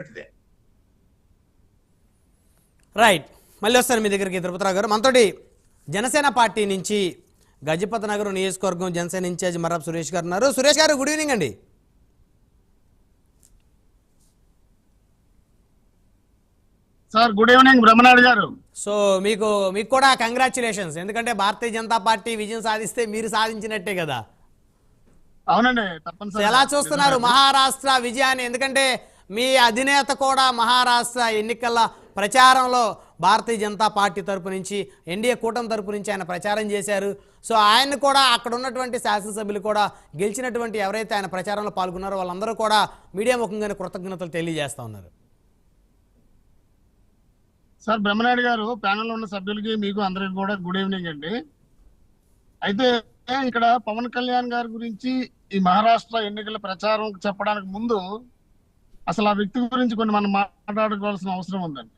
అటువంటిదే right మళ్ళీ వస్తాను మీ దగ్గరికి తిరుపతిరావు గారు. మనతోటి జనసేన పార్టీ నుంచి గజపతి నగర్ నియోజకవర్గం జనసేన ఇన్ఛార్జ్ మర్రాబ్ సురేష్ గారు ఉన్నారు. సురేష్ గారు గుడ్ ఈవినింగ్ అండి. Sir good evening Brahmanaidu garu. So మీకు మీకు కూడా కంగ్రాచులేషన్స్ ఎందుకంటే భారతీయ జనతా పార్టీ విజయం సాధిస్తే మీరు సాధించినట్టే కదా. అవునండి తప్పనిసరి ఎలా చూస్తున్నారు మహారాష్ట్ర విజయాన్ని? ఎందుకంటే మీ అధినేత కూడా మహారాష్ట్ర ఎన్నికల ప్రచారంలో భారతీయ జనతా పార్టీ తరపు నుంచి ఎన్డీఏ కూటమి తరపు నుంచి ఆయన ప్రచారం చేశారు. సో ఆయన కూడా అక్కడ ఉన్నటువంటి శాసనసభ్యులు కూడా గెలిచినటువంటి ఎవరైతే ఆయన ప్రచారంలో పాల్గొన్నారో వాళ్ళందరూ కూడా మీడియా ముఖంగానే కృతజ్ఞతలు తెలియజేస్తూ ఉన్నారు. సార్ బ్రహ్మనాయుడు గారు ప్యానెల్ ఉన్న సభ్యులకి మీకు అందరికి కూడా గుడ్ ఈవినింగ్ అండి. అయితే ఇక్కడ పవన్ కళ్యాణ్ గారి గురించి ఈ మహారాష్ట్ర ఎన్నికల ప్రచారం చెప్పడానికి ముందు అసలు ఆ వ్యక్తి గురించి కొన్ని మనం మాట్లాడుకోవాల్సిన అవసరం ఉందండి.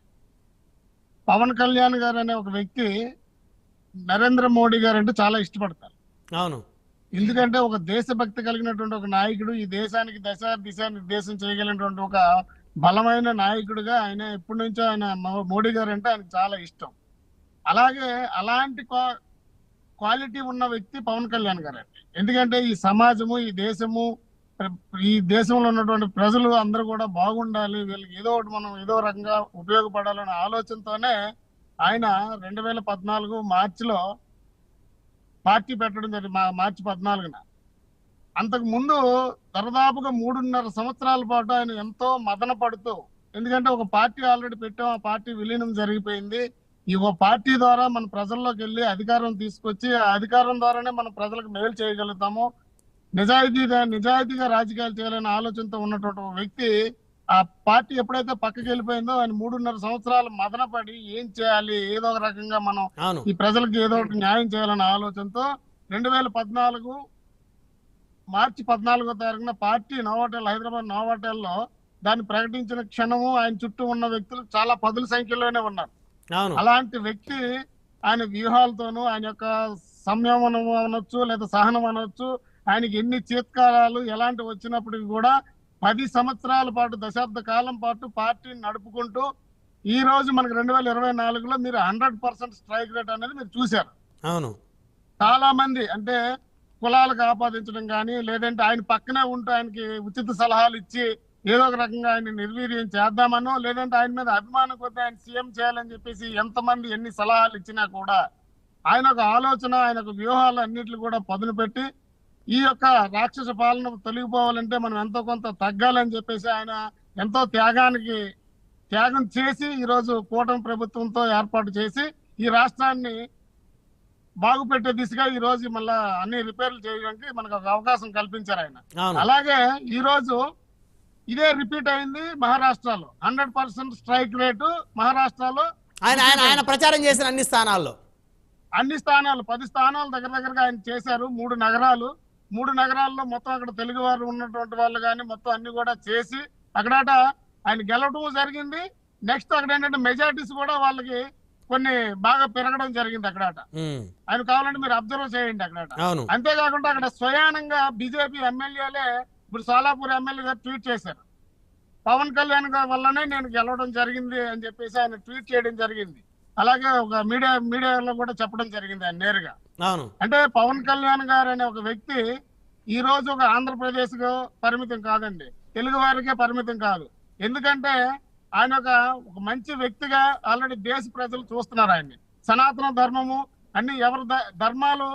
పవన్ కళ్యాణ్ గారు అనే ఒక వ్యక్తి నరేంద్ర మోడీ గారు అంటే చాలా ఇష్టపడతారు. అవును. ఎందుకంటే ఒక దేశభక్తి కలిగినటువంటి ఒక నాయకుడు ఈ దేశానికి దశ దిశ నిర్దేశం చేయగలిగినటువంటి ఒక బలమైన నాయకుడిగా ఆయన ఎప్పటి నుంచో ఆయన మోడీ గారు అంటే ఆయనకు చాలా ఇష్టం. అలాగే అలాంటి క్వా- క్వాలిటీ ఉన్న వ్యక్తి పవన్ కళ్యాణ్ గారు అండి ఎందుకంటే ఈ సమాజము ఈ దేశము ఈ దేశంలో ఉన్నటువంటి ప్రజలు అందరూ కూడా బాగుండాలి వీళ్ళకి ఏదో ఒకటి మనం ఏదో రకంగా ఉపయోగపడాలనే ఆలోచనతోనే ఆయన రెండు వేల పద్నాలుగు మార్చిలో పార్టీ పెట్టడం జరిగింది మా మార్చి పద్నాలుగున. అంతకు ముందు దరదాపుగా మూడున్నర సంవత్సరాల పాటు ఆయన ఎంతో మదన పడుతూ ఎందుకంటే ఒక పార్టీ ఆల్రెడీ పెట్టాం ఆ పార్టీ విలీనం జరిగిపోయింది. ఈ ఒక పార్టీ ద్వారా మన ప్రజల్లోకి వెళ్ళి అధికారం తీసుకొచ్చి ఆ అధికారం ద్వారానే మనం ప్రజలకు మేలు చేయగలుగుతాము. నిజాయితీగా నిజాయితీగా రాజకీయాలు చేయాలనే ఆలోచనతో ఉన్నటువంటి వ్యక్తి ఆ పార్టీ ఎప్పుడైతే పక్కకి వెళ్ళిపోయిందో ఆయన మూడున్నర సంవత్సరాలు మదన పడి ఏం చేయాలి ఏదో ఒక రకంగా మనం ఈ ప్రజలకు ఏదో ఒకటి న్యాయం చేయాలనే ఆలోచనతో రెండు వేల పద్నాలుగు మార్చి పద్నాలుగో తారీఖున పార్టీ నోవాటెల్ హైదరాబాద్ నోవాటెల్లో దాన్ని ప్రకటించిన క్షణము ఆయన చుట్టూ ఉన్న వ్యక్తులు చాలా పదుల సంఖ్యలోనే ఉన్నారు. అలాంటి వ్యక్తి ఆయన వ్యూహాలతోనూ ఆయన యొక్క సంయమనం అనొచ్చు లేదా సహనం అనొచ్చు ఆయనకి ఎన్ని చీత్కారాలు ఎలాంటి వచ్చినప్పటికీ కూడా పది సంవత్సరాల పాటు దశాబ్ద కాలం పాటు పార్టీని నడుపుకుంటూ ఈ రోజు మనకి రెండు వేల ఇరవై నాలుగులో మీరు హండ్రెడ్ పర్సెంట్ స్ట్రైక్ రేట్ అనేది మీరు చూశారు. అవును. చాలా మంది అంటే కులాలకు ఆపాదించడం కానీ లేదంటే ఆయన పక్కనే ఉంటూ ఆయనకి ఉచిత సలహాలు ఇచ్చి ఏదో ఒక రకంగా ఆయన నిర్వీర్యం చేద్దామనో లేదంటే ఆయన మీద అభిమానం కొద్ది ఆయన సీఎం చేయాలని చెప్పేసి ఎంతమంది ఎన్ని సలహాలు ఇచ్చినా కూడా ఆయన ఒక ఆలోచన ఆయన ఒక వ్యూహాలు అన్నిట్లు కూడా పదును పెట్టి ఈ యొక్క రాక్షస పాలన తొలగిపోవాలంటే మనం ఎంతో కొంత తగ్గాలని చెప్పేసి ఆయన ఎంతో త్యాగానికి త్యాగం చేసి ఈ రోజు కూటమి ప్రభుత్వంతో ఏర్పాటు చేసి ఈ రాష్ట్రాన్ని బాగుపెట్టే దిశగా ఈ రోజు మళ్ళా అన్ని రిపేర్లు చేయడానికి మనకు ఒక అవకాశం కల్పించారు ఆయన. అలాగే ఈ రోజు ఇదే రిపీట్ అయింది మహారాష్ట్రలో. హండ్రెడ్ పర్సెంట్ స్ట్రైక్ రేటు మహారాష్ట్రలో ఆయన ఆయన ఆయన ప్రచారం చేసిన అన్ని స్థానాల్లో. అన్ని స్థానాలు పది స్థానాలు దగ్గర దగ్గరగా ఆయన చేశారు మూడు నగరాలు. మూడు నగరాల్లో మొత్తం అక్కడ తెలుగు వారు ఉన్నటువంటి వాళ్ళు కానీ మొత్తం అన్ని కూడా చేసి అక్కడట ఆయన గెలవడం జరిగింది. నెక్స్ట్ అక్కడ ఏంటంటే మెజార్టీస్ కూడా వాళ్ళకి కొన్ని బాగా పెరగడం జరిగింది అక్కడట. ఉమ్, ఆయన కావాలంటే మీరు అబ్జర్వ్ చేయండి అక్కడట. అవును. అంతేకాకుండా అక్కడ స్వయానంగా బీజేపీ ఎమ్మెల్యేలే ఇప్పుడు సోలాపూర్ ఎమ్మెల్యే గారు ట్వీట్ చేశారు. పవన్ కళ్యాణ్ గారి వల్లనే నేను గెలవడం జరిగింది అని చెప్పేసి ఆయన ట్వీట్ చేయడం జరిగింది. అలాగే ఒక మీడియా మీడియాలో కూడా చెప్పడం జరిగింది ఆయన నేరుగా. అవును. అంటే పవన్ కళ్యాణ్ గారు అనే ఒక వ్యక్తి ఈ రోజు ఒక ఆంధ్రప్రదేశ్ పరిమితం కాదండి. తెలుగు వారికే పరిమితం కాదు. ఎందుకంటే ఆయన ఒక ఒక మంచి వ్యక్తిగా ఆల్రెడీ దేశ ప్రజలు చూస్తున్నారు ఆయన్ని. సనాతన ధర్మము అన్ని ఎవరి ధర్మాలు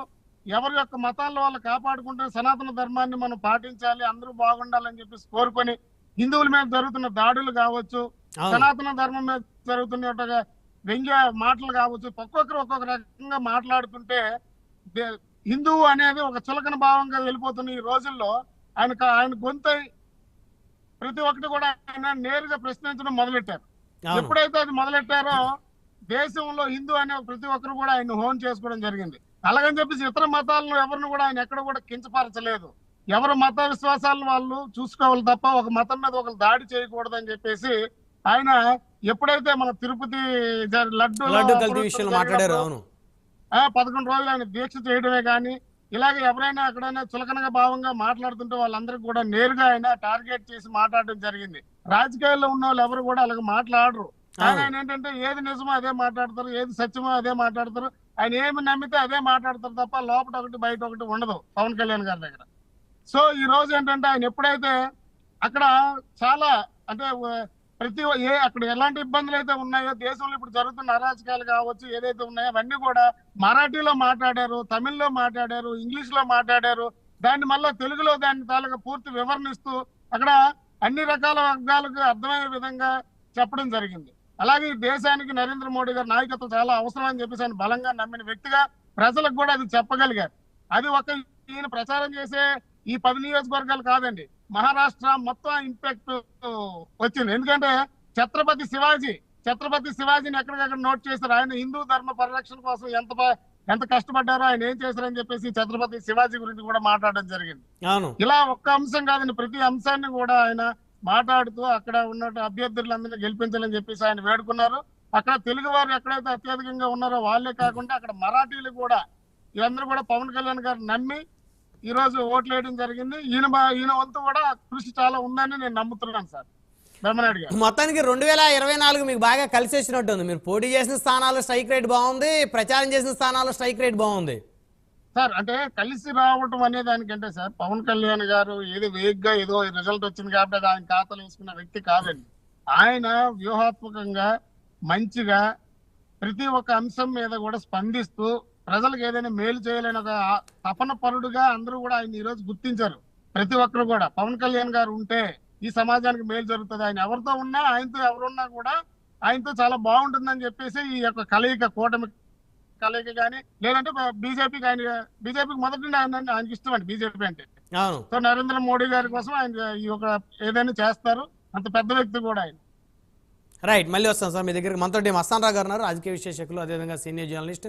ఎవరి యొక్క మతాల్లో వాళ్ళు కాపాడుకుంటే సనాతన ధర్మాన్ని మనం పాటించాలి అందరూ బాగుండాలని చెప్పేసి కోరుకొని హిందువుల మీద జరుగుతున్న దాడులు కావచ్చు సనాతన ధర్మం మీద జరుగుతున్న వ్యంగ్య మాటలు కావచ్చు ఒక్కొక్కరు ఒక్కొక్క రకంగా మాట్లాడుతుంటే హిందువు అనేది ఒక చులకన భావంగా వెళ్ళిపోతున్న ఈ రోజుల్లో ఆయన ఆయన గొంతై ప్రతి ఒక్కటి కూడా ఆయన నేరుగా ప్రశ్నించడం మొదలెట్టారు. ఎప్పుడైతే అది మొదలెట్టారో దేశంలో హిందూ అనే ప్రతి ఒక్కరు కూడా ఆయన హోన్ చేసుకోవడం జరిగింది. అలాగని చెప్పేసి ఇతర మతాలను ఎవరిని కూడా ఆయన ఎక్కడ కూడా కించపరచలేదు. ఎవరి మత విశ్వాసాలను వాళ్ళు చూసుకోవాలి తప్ప ఒక మతం మీద ఒకరు దాడి చేయకూడదని చెప్పేసి ఆయన ఎప్పుడైతే మన తిరుపతి లడ్డు లడ్డు కల్తీ విషయంలో మాట్లాడారు అవును. ఆ పదకొండు రోజులు ఆయన దీక్ష చేయడమే కానీ ఇలాగే ఎవరైనా ఎక్కడైనా చులకనగా భావంగా మాట్లాడుతుంటే వాళ్ళందరికీ కూడా నేరుగా ఆయన టార్గెట్ చేసి మాట్లాడడం జరిగింది. రాజకీయాల్లో ఉన్న వాళ్ళు ఎవరు కూడా అలాగ మాట్లాడరు. కానీ. ఆయన ఏంటంటే ఏది నిజమో అదే మాట్లాడతారు ఏది సత్యమో అదే మాట్లాడతారు. ఆయన ఏమి నమ్మితే అదే మాట్లాడతారు తప్ప లోపల ఒకటి బయట ఒకటి ఉండదు పవన్ కళ్యాణ్ గారి దగ్గర. సో ఈ రోజు ఏంటంటే ఆయన ఎప్పుడైతే అక్కడ చాలా అంటే ప్రతి ఏ అక్కడ ఎలాంటి ఇబ్బందులు అయితే ఉన్నాయో దేశంలో ఇప్పుడు జరుగుతున్న అరాచకాలు కావచ్చు ఏదైతే ఉన్నాయో అవన్నీ కూడా మరాఠీలో మాట్లాడారు తమిళ్ళో మాట్లాడారు ఇంగ్లీష్లో మాట్లాడారు దాన్ని మళ్ళీ తెలుగులో దాన్ని తాలూకా పూర్తి వివరణిస్తూ అక్కడ అన్ని రకాల వర్గాలకు అర్థమయ్యే విధంగా చెప్పడం జరిగింది. అలాగే ఈ దేశానికి నరేంద్ర మోడీ గారి నాయకత్వం చాలా అవసరం అని చెప్పేసి ఆయన బలంగా నమ్మిన వ్యక్తిగా ప్రజలకు కూడా అది చెప్పగలిగారు. అది ఒక ఈయన ప్రచారం చేసే ఈ పది నియోజకవర్గాలు కాదండి. మహారాష్ట్ర మొత్తం ఇంపాక్ట్ వచ్చింది. ఎందుకంటే ఛత్రపతి శివాజీ ఛత్రపతి శివాజీని ఎక్కడికక్కడ నోట్ చేశారు. ఆయన హిందూ ధర్మ పరిరక్షణ కోసం ఎంత ఎంత కష్టపడ్డారో ఆయన ఏం చేశారని చెప్పేసి ఛత్రపతి శివాజీ గురించి కూడా మాట్లాడడం జరిగింది. ఇలా ఒక్క అంశం కాదండి ప్రతి అంశాన్ని కూడా ఆయన మాట్లాడుతూ అక్కడ ఉన్న అభ్యర్థులందరినీ గెలిపించాలని చెప్పేసి ఆయన వేడుకున్నారు. అక్కడ తెలుగు వారు ఎక్కడైతే అత్యధికంగా ఉన్నారో వాళ్ళే కాకుండా అక్కడ మరాఠీలు కూడా వీళ్ళందరూ కూడా పవన్ కళ్యాణ్ గారు నమ్మి ఈ రోజు ఓట్లు వేయడం జరిగింది. ఈయన ఈయన వంతు కూడా కృషి చాలా ఉందని నేను నమ్ముతున్నాను సార్. మొత్తానికి రెండు వేల ఇరవై నాలుగు మీకు బాగా కలిసి వచ్చినట్టుంది మీరు పోటీ చేసిన స్థానాల్లో స్ట్రైక్ రేట్ బాగుంది. ప్రచారం చేసిన స్థానాల్లో స్ట్రైక్ రేట్ బాగుంది. సార్ అంటే కలిసి రావటం అనే దానికంటే సార్ పవన్ కళ్యాణ్ గారు ఏదో వేగ్గా ఏదో రిజల్ట్ వచ్చింది కాబట్టి అది ఆయన ఖాతాలో వేసుకున్న వ్యక్తి కాదండి. ఆయన వ్యూహాత్మకంగా మంచిగా ప్రతి ఒక్క అంశం మీద కూడా స్పందిస్తూ ప్రజలకు ఏదైనా మేలు చేయాలని ఒక తపన పరుడుగా అందరూ కూడా ఆయన ఈ రోజు గుర్తించారు. ప్రతి ఒక్కరు కూడా. పవన్ కళ్యాణ్ గారు ఉంటే ఈ సమాజానికి మేలు జరుగుతుంది. ఆయన ఎవరితో ఉన్నా ఆయనతో ఎవరున్నా కూడా ఆయనతో చాలా బాగుంటుందని చెప్పేసి ఈ యొక్క కలయిక కూటమి కలయిక కానీ లేదంటే బీజేపీకి ఆయన బీజేపీకి మొదటి ఆయనకి ఇష్టం అండి బీజేపీ అంటే. సో నరేంద్ర మోడీ గారి కోసం ఆయన ఈ యొక్క ఏదైనా చేస్తారు. అంత పెద్ద వ్యక్తి కూడా ఆయన. రైట్. మళ్ళీ వస్తాం సార్ మీ దగ్గరికి. మనతో మస్తాన్ రావు గారు ఉన్నారు. రాజకీయ విశ్లేషకులు అదేవిధంగా సీనియర్ జర్నలిస్ట్.